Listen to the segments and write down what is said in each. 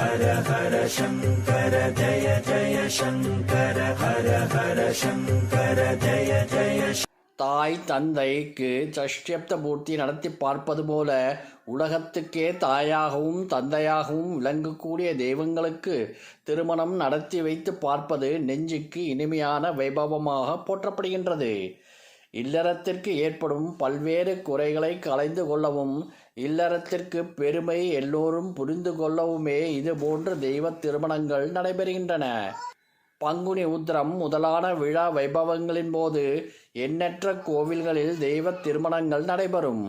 ஹர ஹர சங்கர ஜய ஜய சங்கர ஹர ஹர சங்கர ஜய ஜய தாய் தந்தைக்கு சஷ்டியப்த பூர்த்தி நடத்தி பார்ப்பது போல உலகத்துக்கே தாயாகவும் தந்தையாகவும் விளங்கக்கூடிய தெய்வங்களுக்கு திருமணம் நடத்தி வைத்து பார்ப்பது நெஞ்சுக்கு இனிமையான வைபவமாக போற்றப்படுகின்றது. இல்லறத்திற்கு ஏற்படும் பல்வேறு குறைகளை களைந்து கொள்ளவும் இல்லறத்திற்கு பெருமை எல்லோரும் புரிந்து கொள்ளவுமே இதுபோன்ற தெய்வ திருமணங்கள் நடைபெறுகின்றன. பங்குனி உத்திரம் முதலான விழா வைபவங்களின் போது எண்ணற்ற கோவில்களில் தெய்வ திருமணங்கள் நடைபெறும்.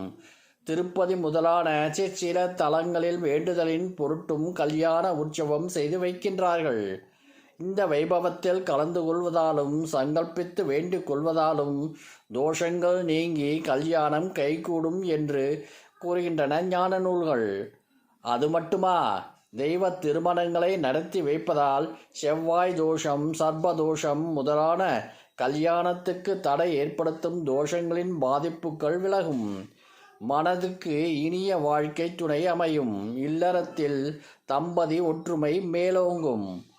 திருப்பதி முதலான சில தலங்களில் வேண்டுதலின் பொருட்டும் கல்யாண உற்சவம் செய்து வைக்கின்றார்கள். இந்த வைபவத்தில் கலந்து கொள்வதாலும் சங்கல்பித்து வேண்டிக் கொள்வதாலும் தோஷங்கள் நீங்கி கல்யாணம் கைகூடும் என்று கூறுகின்றன ஞான நூல்கள். அது மட்டுமா? தெய்வ திருமணங்களை நடத்தி வைப்பதால் செவ்வாய் தோஷம் சர்ப்பதோஷம் முதலான கல்யாணத்துக்கு தடை ஏற்படுத்தும் தோஷங்களின் பாதிப்புகள் விலகும். மனதுக்கு இனிய வாழ்க்கை துணை அமையும். இல்லறத்தில் தம்பதி ஒற்றுமை மேலோங்கும்.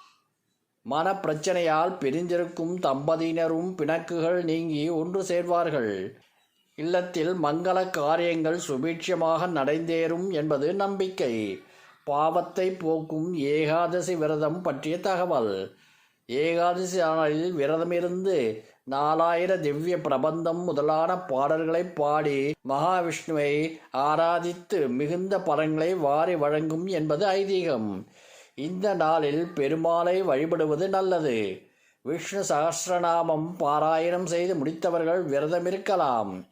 மனப்பிரச்சனையால் பிரிந்திருக்கும் தம்பதியினரும் பிணக்குகள் நீங்கி ஒன்று சேர்வார்கள். இல்லத்தில் மங்கள காரியங்கள் சுபீட்சமாக நடைந்தேறும் என்பது நம்பிக்கை. பாவத்தை போக்கும் ஏகாதசி விரதம் பற்றிய தகவல். ஏகாதசி நாளில் விரதமிருந்து நாலாயிர திவ்ய பிரபந்தம் முதலான பாடல்களை பாடி மகாவிஷ்ணுவை ஆராதித்து மிகுந்த பலன்களை வாரி வழங்கும் என்பது ஐதீகம். இந்த நாளில் பெருமாளை வழிபடுவது நல்லது. விஷ்ணு சகசிரநாமம் பாராயணம் செய்து முடித்தவர்கள் விரதம் இருக்கலாம்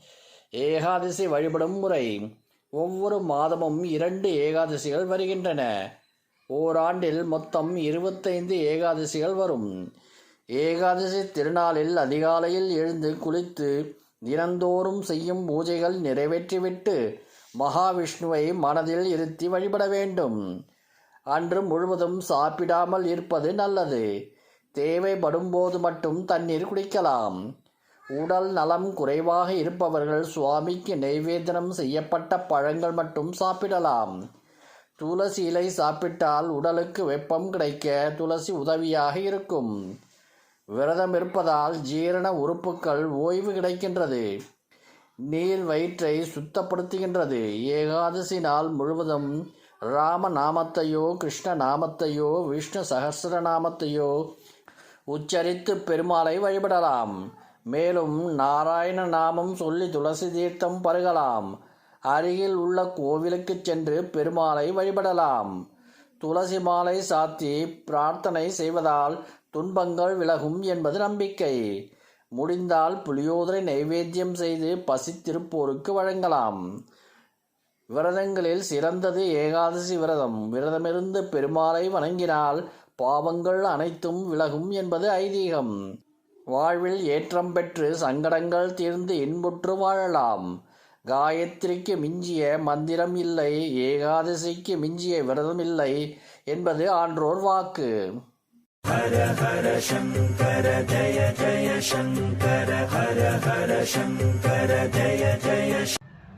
ஏகாதசி வழிபடும் முறை. ஒவ்வொரு மாதமும் இரண்டு ஏகாதசிகள் வருகின்றன. ஓராண்டில் மொத்தம் இருபத்தைந்து ஏகாதசிகள் வரும். ஏகாதசி திருநாளில் அதிகாலையில் எழுந்து குளித்து தினந்தோறும் செய்யும் பூஜைகள் நிறைவேற்றிவிட்டு மகாவிஷ்ணுவை மனதில் இருத்தி வழிபட வேண்டும். அன்று முழுவதும் சாப்பிடாமல் இருப்பது நல்லது. தேவைப்படும் போது மட்டும் தண்ணீர் குடிக்கலாம். உடல் நலம் குறைவாக இருப்பவர்கள் சுவாமிக்கு நைவேதனம் செய்யப்பட்ட பழங்கள் மட்டும் சாப்பிடலாம். துளசி இலை சாப்பிட்டால் உடலுக்கு வெப்பம் கிடைக்க துளசி உதவியாக இருக்கும். விரதம் இருப்பதால் ஜீரண உறுப்புகள் ஓய்வு கிடைக்கின்றது. நீர் வயிற்றை சுத்தப்படுத்துகின்றது. ஏகாதசி நாள் முழுவதும் ராம நாமத்தையோ கிருஷ்ண நாமத்தையோ விஷ்ணு சகசிர நாமத்தையோ உச்சரித்து பெருமாளை வழிபடலாம். மேலும் நாராயண நாமம் சொல்லி துளசி தீர்த்தம் பருகலாம். அருகில் உள்ள கோவிலுக்கு சென்று பெருமாளை வழிபடலாம். துளசி மாலை சாத்தி பிரார்த்தனை செய்வதால் துன்பங்கள் விலகும் என்பது நம்பிக்கை. முடிந்தால் புளியோதரை நைவேத்தியம் செய்து பசித்திருப்போருக்கு வழங்கலாம். விரதங்களில் சிறந்தது ஏகாதசி விரதம். விரதமிருந்து பெருமாளை வணங்கினால் பாவங்கள் அனைத்தும் விலகும் என்பது ஐதீகம். வாழ்வில் ஏற்றம் பெற்று சங்கடங்கள் தீர்ந்து இன்புற்று வாழலாம். காயத்ரிக்கு மிஞ்சிய மந்திரம் இல்லை ஏகாதசிக்கு மிஞ்சிய விரதம் இல்லை என்பது ஆன்றோர் வாக்கு. ஹர ஹர சங்கர ஜய ஜய சங்கர ஹர ஹர சங்கர ஜய ஜய